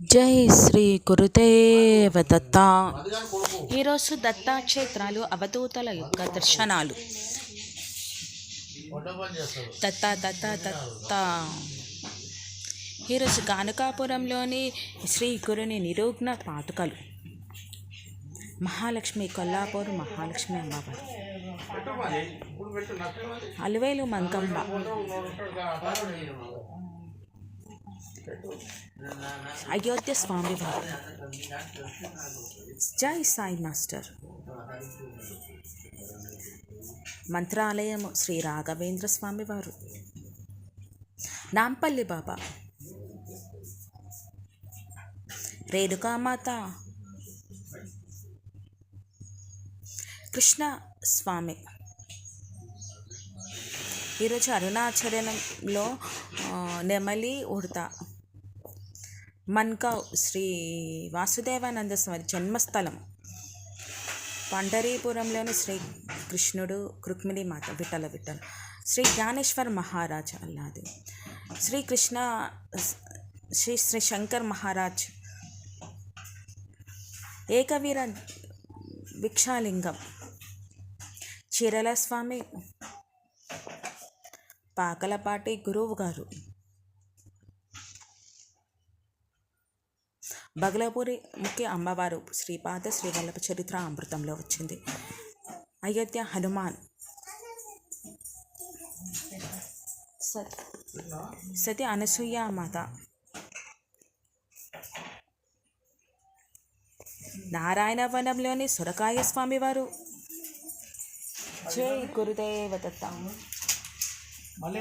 జై శ్రీ గురుదేవ దత్త. ఈరోజు దత్తాక్షేత్రాలు అవధూతల యొక్క దర్శనాలు. దత్త దత్త దత్త. ఈరోజు గానకాపురంలోని శ్రీ గురుని నిరుగ్న పాతుకలు మహాలక్ష్మి కొల్లాపూర్ మహాలక్ష్మి అమ్మవారు. అలవేలు మంగమ్మ అయోధ్య స్వామివారు జై సాయి మాస్టర్ మంత్రాలయము శ్రీ రాఘవేంద్ర స్వామివారు నాంపల్లి బాబా రేణుకామాత కృష్ణ స్వామి ఈరోజు అరుణాచరణంలో నెమలి ఉడత మన్కావ్ శ్రీ వాసుదేవానంద స్వామి జన్మస్థలం. పండరీపురంలోని శ్రీ కృష్ణుడు రుక్మిణి మాత విఠల విఠల శ్రీ జ్ఞానేశ్వర్ మహారాజ్ అల్లాది శ్రీకృష్ణ శ్రీ శ్రీ శంకర్ మహారాజ్ ఏకవీర భిక్షాలింగం చీరల స్వామి పాకలపాటి గురువు గారు. బగలపూరి ముఖ్య అమ్మవారు శ్రీపాద శ్రీవల్లభ చరిత్ర అమృతంలో వచ్చింది. అయోధ్య హనుమాన్ సత్ సతి అనసూయ మాత నారాయణ వనంలోని సురకాయ స్వామివారు జై గురుదేవ మళ్ళీ